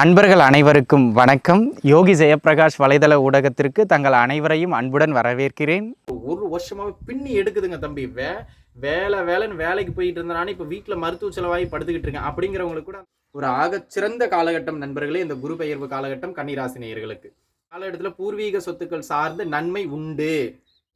அன்பர்கள் அனைவருக்கும் வணக்கம். யோகி ஜெயபிரகாஷ் வலைதள ஊடகத்திற்கு தங்கள் அனைவரையும் அன்புடன் வரவேற்கிறேன். ஒரு வருஷமாவே பின்னி எடுக்குதுங்க தம்பி. வே வேலை வேலைன்னு வேலைக்கு போயிட்டு இருந்தனால இப்போ வீட்டில் மருத்துவ செலவாகி படுத்துக்கிட்டு இருக்கேன். அப்படிங்கிறவங்களுக்கு கூட ஒரு ஆகச் சிறந்த காலகட்டம் நண்பர்களே இந்த குரு பெயர்வு காலகட்டம் கன்னிராசினியர்களுக்கு காலகட்டத்தில் பூர்வீக சொத்துக்கள் சார்ந்து நன்மை உண்டு.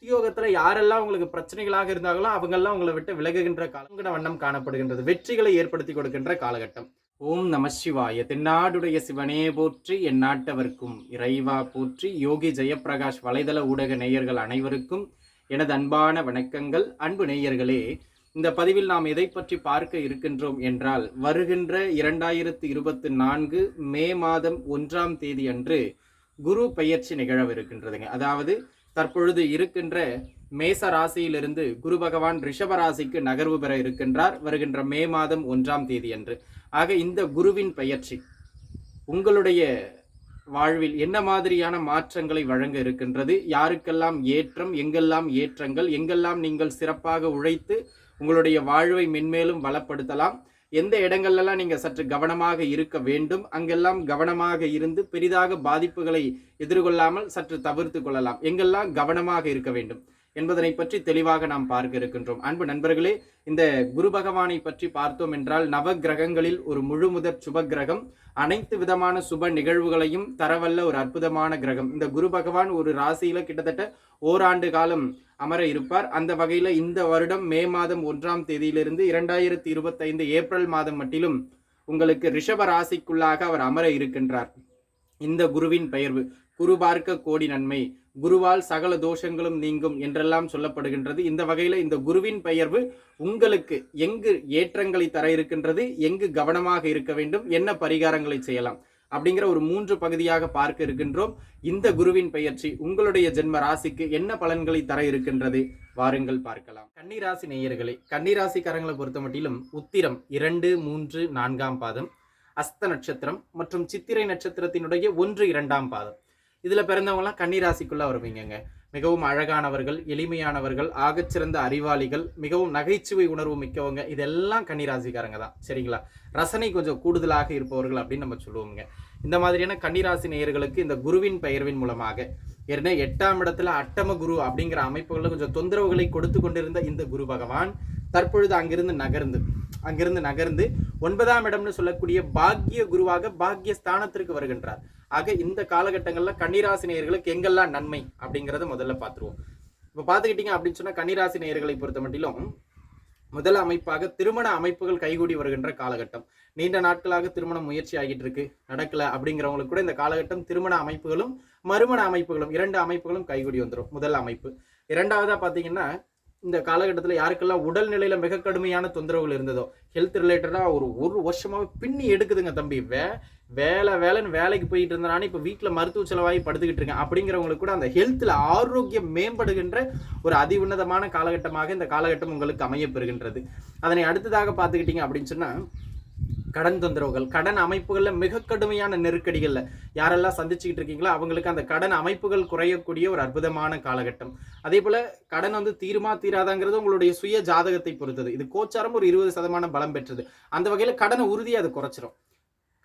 உத்தியோகத்தில் யாரெல்லாம் உங்களுக்கு பிரச்சனைகளாக இருந்தாங்களோ அவங்கெல்லாம் உங்களை விட்டு விலகுகின்ற காலங்கிற வண்ணம் காணப்படுகின்றது. வெற்றிகளை ஏற்படுத்தி கொடுக்கின்ற காலகட்டம். ஓம் நம சிவாய. தென்னாடுடைய சிவனே போற்றி என் நாட்டவர்க்கும் இறைவா போற்றி. யோகி ஜெயப்பிரகாஷ் வலைதள ஊடக நேயர்கள் அனைவருக்கும் எனது அன்பான வணக்கங்கள். அன்பு நேயர்களே இந்த பதிவில் நாம் எதை பற்றி பார்க்க இருக்கின்றோம் என்றால் வருகின்ற இரண்டாயிரத்து இருபத்தி நான்கு மே மாதம் ஒன்றாம் தேதி அன்று குரு பெயர்ச்சி நிகழவிருக்கின்றதுங்க. அதாவது தற்பொழுது இருக்கின்ற மேச ராசியிலிருந்து குரு பகவான் ரிஷப ராசிக்கு நகர்வு பெற இருக்கின்றார். வருகின்ற மே மாதம் ஒன்றாம் தேதி அன்று ஆக இந்த குருவின் பயிற்சி உங்களுடைய வாழ்வில் என்ன மாதிரியான மாற்றங்களை வழங்க இருக்கின்றது யாருக்கெல்லாம் ஏற்றம் எங்கெல்லாம் ஏற்றங்கள் எங்கெல்லாம் நீங்கள் சிறப்பாக உழைத்து உங்களுடைய வாழ்வை மென்மேலும் வளப்படுத்தலாம் எந்த இடங்கள்லாம் நீங்கள் சற்று கவனமாக இருக்க வேண்டும் அங்கெல்லாம் கவனமாக இருந்து பெரிதாக பாதிப்புகளை எதிர்கொள்ளாமல் சற்று தவிர்த்து கொள்ளலாம் எங்கெல்லாம் கவனமாக இருக்க வேண்டும். என்பதனை பற்றி தெளிவாக நாம் பார்க்க இருக்கின்றோம். அன்பு நண்பர்களே இந்த குரு பகவானை பற்றி பார்த்தோம் என்றால் நவ கிரகங்களில் ஒரு முழு முதற் சுப கிரகம் அனைத்து விதமான சுப நிகழ்வுகளையும் தரவல்ல ஒரு அற்புதமான கிரகம். இந்த குரு பகவான் ஒரு ராசியில கிட்டத்தட்ட ஓராண்டு காலம் அமர இருப்பார். அந்த வகையில இந்த வருடம் மே மாதம் ஒன்றாம் தேதியிலிருந்து இரண்டாயிரத்தி இருபத்தைந்து ஏப்ரல் மாதம் மட்டிலும் உங்களுக்கு ரிஷப ராசிக்குள்ளாக அவர் அமர இருக்கின்றார். இந்த குருவின் பெயர்வு குரு பார்க்க கோடி நன்மை குருவால் சகல தோஷங்களும் நீங்கும் என்றெல்லாம் சொல்லப்படுகின்றது. இந்த வகையில் இந்த குருவின் பெயர்வு உங்களுக்கு எங்கு ஏற்றங்களை தர இருக்கின்றது எங்கு கவனமாக இருக்க வேண்டும் என்ன பரிகாரங்களை செய்யலாம் அப்படிங்கிற ஒரு மூன்று பகுதியாக பார்க்க இருக்கின்றோம். இந்த குருவின் பெயர்ச்சி உங்களுடைய ஜென்ம ராசிக்கு என்ன பலன்களை தர இருக்கின்றது வாருங்கள் பார்க்கலாம். கன்னிராசி நேயர்களே கன்னிராசிக்காரங்களை பொறுத்த மட்டிலும் உத்திரம் இரண்டு மூன்று நான்காம் பாதம் அஸ்த நட்சத்திரம் மற்றும் சித்திரை நட்சத்திரத்தினுடைய ஒன்று இரண்டாம் பாதம். இதில் பிறந்தவங்களாம் கன்னிராசிக்குள்ளே வருவீங்கங்க. மிகவும் அழகானவர்கள் எளிமையானவர்கள் ஆகச்சிறந்த அறிவாளிகள் மிகவும் நகைச்சுவை உணர்வு மிக்கவங்க. இதெல்லாம் கன்னிராசிக்காரங்க தான். சரிங்களா? ரசனை கொஞ்சம் கூடுதலாக இருப்பவர்கள் அப்படின்னு நம்ம சொல்லுவோங்க இந்த மாதிரியான கன்னிராசி நேயர்களுக்கு இந்த குருவின் பெயர்வின் மூலமாக ஏற்கனவே எட்டாம் இடத்துல அட்டம குரு அப்படிங்கிற அமைப்புகளில் கொஞ்சம் தொந்தரவுகளை கொடுத்து கொண்டிருந்த இந்த குரு பகவான் தற்பொழுது அங்கிருந்து நகர்ந்து அங்கிருந்து நகர்ந்து ஒன்பதாம் இடம்னு சொல்லக்கூடிய பாக்கிய குருவாக பாக்கிய ஸ்தானத்திற்கு வருகின்றார். ஆக இந்த காலகட்டங்களில் கன்னிராசினியர்களுக்கு எங்கெல்லாம் நன்மை அப்படிங்கிறத முதல்ல பார்த்துருவோம். இப்போ பார்த்துக்கிட்டீங்க அப்படின்னு சொன்னால் கன்னிராசி நேயர்களை பொறுத்த மட்டிலும் முதல் அமைப்பாக திருமண அமைப்புகள் கைகூடி வருகின்ற காலகட்டம். நீண்ட நாட்களாக திருமண முயற்சி ஆகிட்டு இருக்கு நடக்கல அப்படிங்கிறவங்களுக்கு கூட இந்த காலகட்டம் திருமண அமைப்புகளும் மறுமண அமைப்புகளும் இரண்டு அமைப்புகளும் கைகூடி வந்துடும் முதல் அமைப்பு. இரண்டாவதா பார்த்தீங்கன்னா இந்த காலகட்டத்தில் யாருக்கெல்லாம் உடல்நிலையில் மிக கடுமையான தொந்தரவுகள் இருந்ததோ ஹெல்த் ரிலேட்டடாக ஒரு ஒரு வருஷமாக பின்னி எடுக்குதுங்க தம்பி. வே வேலை வேலைன்னு வேலைக்கு போயிட்டு இருந்தனால இப்போ வீட்டில் மருத்துவ செலவாகி படுத்துக்கிட்டு இருக்கேன். அப்படிங்கிறவங்களுக்கு கூட அந்த ஹெல்த்தில் ஆரோக்கியம் மேம்படுகின்ற ஒரு அதி உன்னதமான காலகட்டமாக இந்த காலகட்டம் உங்களுக்கு அமையப்பெறுகின்றது அதனை அடுத்ததாக பார்த்துக்கிட்டீங்க அப்படின்னு சொன்னால் கடன் தொந்தரவுகள் கடன் அமைப்புகளில் மிக கடுமையான நெருக்கடிகளில். யாரெல்லாம் சந்திச்சுக்கிட்டு இருக்கீங்களோ அவங்களுக்கு அந்த கடன் அமைப்புகள் குறையக்கூடிய ஒரு அற்புதமான காலகட்டம். அதே போல் கடன் வந்து தீருமா தீராதாங்கிறது உங்களுடைய சுய ஜாதகத்தை பொறுத்தது. இது கோச்சாரம் ஒரு இருபது சதமானம் பலம் பெற்றது. அந்த வகையில் கடனை உறுதி அது குறைச்சிரும்.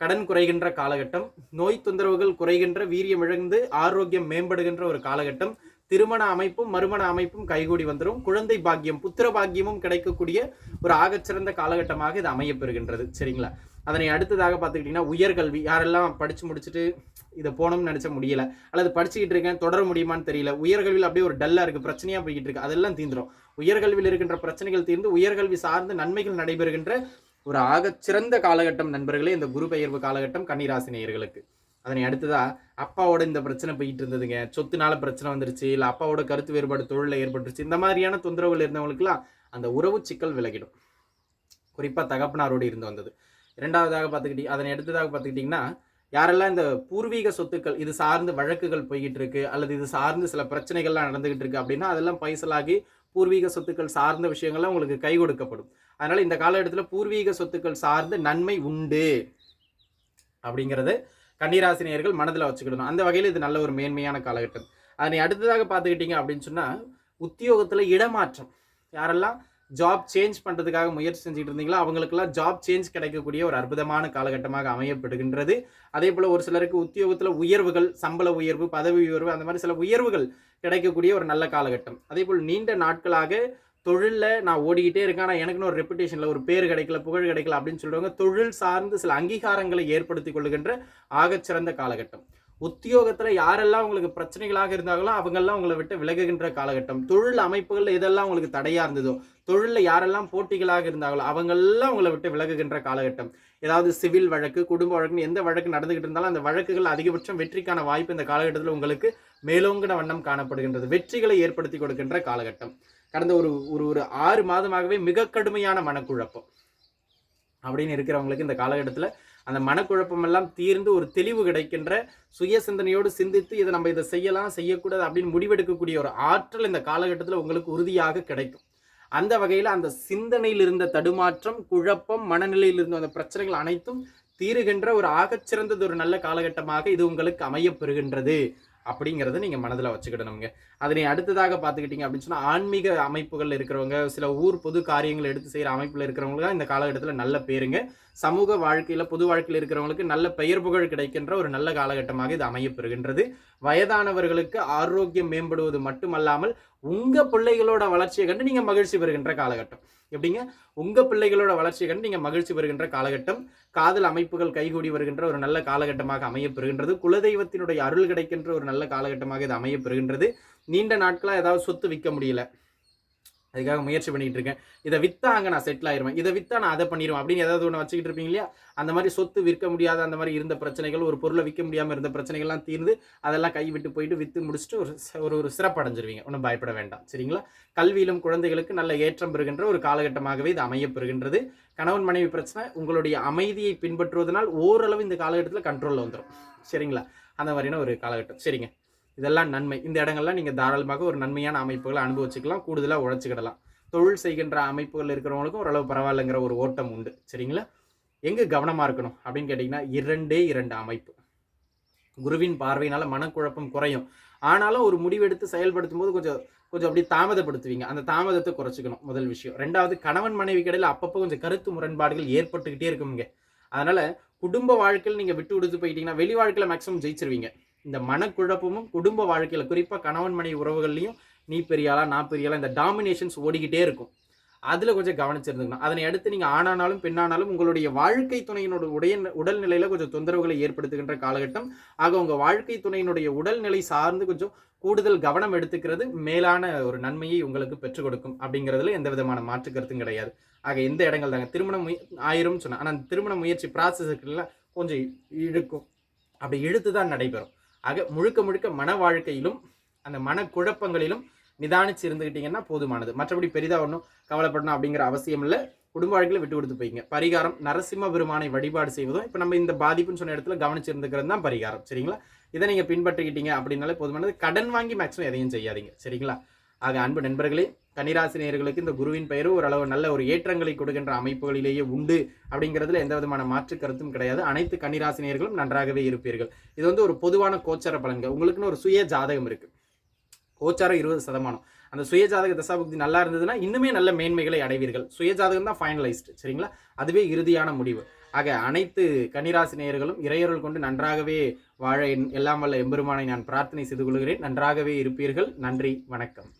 கடன் குறைகின்ற காலகட்டம் நோய் தொந்தரவுகள் குறைகின்ற வீரியம் இழந்து ஆரோக்கியம் மேம்படுகின்ற ஒரு காலகட்டம். திருமண அமைப்பும் மறுமண அமைப்பும் கைகூடி வந்துடும் குழந்தை பாக்கியம் புத்திர பாக்கியமும் கிடைக்கக்கூடிய ஒரு ஆகச்சிறந்த காலகட்டமாக இது அமையப்பெறுகின்றது. சரிங்களா? அதனை அடுத்ததாக பார்த்துக்கிட்டிங்கன்னா உயர்கல்வி யாரெல்லாம் படித்து முடிச்சுட்டு இதை போகணும்னு நினச்ச முடியல அல்லது படிச்சுக்கிட்டு இருக்கேன் தொடர முடியுமான்னு தெரியல உயர்கல்வியில் அப்படியே ஒரு டல்லாக இருக்குது பிரச்சனையாக போய்கிட்டு இருக்கு அதெல்லாம் தீந்துடும் உயர்கல்வியில் இருக்கின்ற பிரச்சனைகள் தீர்ந்து உயர்கல்வி சார்ந்து நன்மைகள் நடைபெறுகின்ற ஒரு ஆகச்சிறந்த காலகட்டம் நண்பர்களே இந்த குரு பெயர்வு காலகட்டம் கன்னிராசி நேயர்களுக்கு. அதனை அடுத்ததா அப்பாவோட இந்த பிரச்சனை போயிட்டு இருந்ததுங்க. சொத்துனால பிரச்சனை வந்துருச்சு இல்லை அப்பாவோட கருத்து வேறுபாடு தொழிலில் ஏற்பட்டுருச்சு. இந்த மாதிரியான தொந்தரவுகள் இருந்தவங்களுக்குலாம் அந்த உறவு சிக்கல் விலகிடும். குறிப்பாக தகப்பனாரோடு இருந்து வந்தது. இரண்டாவதாக பார்த்துக்கிட்டி அதனை அடுத்ததாக பார்த்துக்கிட்டிங்கன்னா யாரெல்லாம் இந்த பூர்வீக சொத்துக்கள் இது சார்ந்து வழக்குகள் போய்கிட்டு இருக்கு அல்லது இது சார்ந்து சில பிரச்சனைகள்லாம் நடந்துகிட்டு இருக்கு அப்படின்னா அதெல்லாம் பைசலாகி பூர்வீக சொத்துக்கள் சார்ந்த விஷயங்கள்லாம் உங்களுக்கு கை கொடுக்கப்படும். அதனால இந்த காலகட்டத்தில் பூர்வீக சொத்துக்கள் சார்ந்து நன்மை உண்டு. அப்படிங்கிறது கன்னிராசினியர்கள் மனதில் வச்சுக்கிடணும். அந்த வகையில் இது நல்ல ஒரு மேன்மையான காலகட்டம். அதனை அடுத்ததாக பார்த்துக்கிட்டீங்க அப்படின்னு சொன்னால் உத்தியோகத்தில் இடமாற்றம். யாரெல்லாம் ஜாப் சேஞ்ச் பண்ணுறதுக்காக முயற்சி செஞ்சுட்டு இருந்தீங்களோ அவங்களுக்கெல்லாம் ஜாப் சேஞ்ச் கிடைக்கக்கூடிய ஒரு அற்புதமான காலகட்டமாக அமையப்படுகின்றது. அதே போல் ஒரு சிலருக்கு உத்தியோகத்தில் உயர்வுகள் சம்பள உயர்வு பதவி உயர்வு அந்த மாதிரி சில உயர்வுகள் கிடைக்கக்கூடிய ஒரு நல்ல காலகட்டம். அதே போல் நீண்ட நாட்களாக தொழிலில் நான் ஓடிக்கிட்டே இருக்கேன். ஆனால் எனக்குன்னு ஒரு ரெப்புடேஷனில் ஒரு பேர் கிடைக்கல புகழ் கிடைக்கல அப்படின்னு சொல்கிறவங்க தொழில் சார்ந்து சில அங்கீகாரங்களை ஏற்படுத்தி கொள்ளுகின்ற ஆகச்சிறந்த காலகட்டம். உத்தியோகத்தில் யாரெல்லாம் உங்களுக்கு பிரச்சனைகளாக இருந்தாங்களோ அவங்கெல்லாம் உங்களை விட்டு விலகுகின்ற காலகட்டம். தொழில் அமைப்புகளில் எதெல்லாம் உங்களுக்கு தடையாக இருந்ததோ தொழிலில் யாரெல்லாம் போட்டிகளாக இருந்தாங்களோ அவங்கெல்லாம் உங்களை விட்டு விலகுகின்ற காலகட்டம். ஏதாவது சிவில் வழக்கு குடும்ப வழக்குன்னு எந்த வழக்கு நடந்துகிட்டு இருந்தாலும் அந்த வழக்குகள் அதிகபட்சம் வெற்றிக்கான வாய்ப்பு இந்த காலகட்டத்தில் உங்களுக்கு மேலோங்கின வண்ணம் காணப்படுகின்றது. வெற்றிகளை ஏற்படுத்தி கொடுக்கின்ற காலகட்டம். கடந்த ஒரு ஒரு ஒரு ஆறு மாதமாகவே மிக கடுமையான மனக்குழப்பம். அப்படின்னு இருக்கிறவங்களுக்கு இந்த காலகட்டத்தில் அந்த மனக்குழப்பம் எல்லாம் தீர்ந்து ஒரு தெளிவு கிடைக்கின்ற சுய சிந்தனையோடு சிந்தித்து இதை நம்ம இதை செய்யலாம் செய்யக்கூடாது அப்படின்னு முடிவெடுக்கக்கூடிய ஒரு ஆற்றல் இந்த காலகட்டத்தில் உங்களுக்கு உறுதியாக கிடைக்கும். அந்த வகையில் அந்த சிந்தனையில் இருந்த தடுமாற்றம் குழப்பம் மனநிலையில் இருந்த அந்த பிரச்சனைகள் அனைத்தும் தீருகின்ற ஒரு ஆகச்சிறந்தது ஒரு நல்ல காலகட்டமாக இது உங்களுக்கு அமையப்பெறுகின்றது அப்படிங்கிறத நீங்கள் மனதில் வச்சுக்கிடணுங்க. அதனை அடுத்ததாக பார்த்துக்கிட்டீங்க அப்படின்னு சொன்னால் ஆன்மீக அமைப்புகள் இருக்கிறவங்க சில ஊர் பொது காரியங்கள் எடுத்து செய்கிற அமைப்பில் இருக்கிறவங்களுக்கு இந்த காலகட்டத்தில் நல்ல பேருங்க. சமூக வாழ்க்கையில் பொது வாழ்க்கையில் இருக்கிறவங்களுக்கு நல்ல பெயர் புகழ் கிடைக்கின்ற ஒரு நல்ல காலகட்டமாக இது அமையப்பெறுகின்றது வயதானவர்களுக்கு ஆரோக்கியம் மேம்படுவது மட்டுமல்லாமல் உங்கள் பிள்ளைகளோட வளர்ச்சியை கண்டு நீங்கள் மகிழ்ச்சி பெறுகின்ற காலகட்டம். எப்படிங்க? உங்கள் பிள்ளைகளோட வளர்ச்சியை கண்டு நீங்கள் மகிழ்ச்சி பெறுகின்ற காலகட்டம் காதல் அமைப்புகள் கைகூடி வருகின்ற ஒரு நல்ல காலகட்டமாக அமையப்பெறுகின்றது குலதெய்வத்தினுடைய அருள் கிடைக்கின்ற ஒரு நல்ல காலகட்டமாக இது அமைய பெறுகின்றது நீண்ட நாட்களாக ஏதாவது சொத்து விற்க முடியல. அதுக்காக முயற்சி பண்ணிகிட்டு இருக்கேன் இதை விற்றா அங்கே நான் செட்டில் ஆயிருவேன். இதை விற்றா நான் அதை பண்ணிடுவேன் அப்படின்னு ஏதாவது ஒன்று வச்சுக்கிட்டு இருப்பீங்க இல்லையா? அந்த மாதிரி சொத்து விற்க முடியாத அந்த மாதிரி இருந்த பிரச்சனைகள் ஒரு பொருளை விற்க முடியாமல் இருந்த பிரச்சனைகள்லாம் தீர்ந்து அதெல்லாம் கைவிட்டு போயிட்டு விற்று முடிச்சுட்டு ஒரு ஒரு ஒரு சிறப்படைஞ்சிருவீங்க ஒன்றும் பயப்பட வேண்டாம். சரிங்களா? கல்வியிலும் குழந்தைகளுக்கு நல்ல ஏற்றம் பெறுகின்ற ஒரு காலகட்டமாகவே இது அமையப்பெறுகின்றது கணவன் மனைவி பிரச்சனை உங்களுடைய அமைதியை பின்பற்றுவதனால் ஓரளவு இந்த காலகட்டத்தில் கண்ட்ரோலில் வந்துடும் சரிங்களா? அந்த மாதிரியான ஒரு காலகட்டம். சரிங்க. இதெல்லாம் நன்மை. இந்த இடங்கள்லாம் நீங்கள் தாராளமாக ஒரு நன்மையான அமைப்புகளை அனுபவிச்சுக்கலாம் கூடுதலாக உழைச்சிக்கிடலாம். தொழில் செய்கின்ற அமைப்புகள் இருக்கிறவங்களுக்கும் ஓரளவு பரவாயில்லைங்கிற ஒரு ஓட்டம் உண்டு. சரிங்களா? எங்கே கவனமாக இருக்கணும் அப்படின்னு கேட்டிங்கன்னா இரண்டே இரண்டு அமைப்பு. குருவின் பார்வையினால் மனக்குழப்பம் குறையும். ஆனாலும் ஒரு முடிவெடுத்து செயல்படுத்தும் போது கொஞ்சம் கொஞ்சம் அப்படி தாமதப்படுத்துவீங்க. அந்த தாமதத்தை குறைச்சிக்கணும் முதல் விஷயம். ரெண்டாவது கணவன் மனைவி கடையில் அப்பப்போ கொஞ்சம் கருத்து முரண்பாடுகள் ஏற்பட்டுக்கிட்டே இருக்குங்க அதனால் குடும்ப வாழ்க்கையில் நீங்கள் விட்டு கொடுத்து போயிட்டீங்கன்னா வெளி வாழ்க்கையில் மேக்ஸிமம் ஜெயிச்சிருவீங்க. இந்த மனக்குழப்பமும் குடும்ப வாழ்க்கையில் குறிப்பாக கணவன் மனைவி உறவுகள்லையும் நீ பெரியாளா நான் பெரியாளா இந்த டாமினேஷன்ஸ் ஓடிக்கிட்டே இருக்கும். அதில் கொஞ்சம் கவனிச்சிருந்துக்கணும். அதனை அடுத்து நீங்கள் ஆணானாலும் பெண்ணானாலும் உங்களுடைய வாழ்க்கை துணையினோட உடைய உடல்நிலையில் கொஞ்சம் தொந்தரவுகளை ஏற்படுத்துகின்ற காலகட்டம். ஆக உங்கள் வாழ்க்கை துணையினுடைய உடல்நிலை சார்ந்து கொஞ்சம் கூடுதல் கவனம் எடுத்துக்கிறது மேலான ஒரு நன்மையை உங்களுக்கு பெற்றுக் கொடுக்கும் அப்படிங்கிறதுல எந்த விதமான மாற்று கருத்தும் கிடையாது. ஆக எந்த இடங்கள் தாங்க. திருமணம் முய ஆயிரும் சொன்னேன். ஆனால் அந்த திருமண முயற்சி ப்ராசஸுக்குலாம் கொஞ்சம் இழுக்கும். அப்படி இழுத்து தான் நடைபெறும். ஆக முழுக்க முழுக்க மன வாழ்க்கையிலும் அந்த மனக்குழப்பங்களிலும் நிதானிச்சு இருந்துக்கிட்டீங்கன்னா போதுமானது. மற்றபடி பெரிதாக ஒன்றும் கவலைப்படணும் அப்படிங்கிற அவசியம் இல்லை. குடும்ப வாழ்க்கையில் விட்டு கொடுத்து போய்ங்க. பரிகாரம் நரசிம்ம பெருமானை வழிபாடு செய்வதும் இப்போ நம்ம இந்த பாதிப்புன்னு சொன்ன இடத்துல கவனிச்சிருந்துக்கிறது தான் பரிகாரம். சரிங்களா? இதை நீங்கள் பின்பற்றிக்கிட்டீங்க அப்படின்னாலே போதுமானது. கடன் வாங்கி மேக்ஸிமம் எதையும் செய்யாதீங்க. சரிங்களா? ஆக அன்பு நண்பர்களே கன்னிராசி நேயர்களுக்கு இந்த குருவின் பெயர் ஓரளவு நல்ல ஒரு ஏற்றங்களை கொடுக்கின்ற அமைப்புகளிலேயே உண்டு அப்படிங்கிறதுல எந்த விதமான மாற்று கருத்தும் கிடையாது. அனைத்து கன்னிராசி நேயர்களும் நன்றாகவே இருப்பீர்கள். இது வந்து ஒரு பொதுவான கோச்சார பலன்கள். உங்களுக்குன்னு ஒரு சுய ஜாதகம் இருக்கு. கோச்சாரம் இருபது சதமானம். அந்த சுயஜாதக தசாபுக்தி நல்லா இருந்ததுன்னா இன்னுமே நல்ல மேன்மைகளை அடைவீர்கள். சுயஜாதகம் தான் ஃபைனலைஸ்டு சரிங்களா? அதுவே இறுதியான முடிவு. ஆக அனைத்து கன்னிராசி நேயர்களும் இறையருள் கொண்டு நன்றாகவே வாழ என் எல்லாம் வல்ல எம்பெருமானை நான் பிரார்த்தனை செய்து கொள்கிறேன். நன்றாகவே இருப்பீர்கள். நன்றி. வணக்கம்.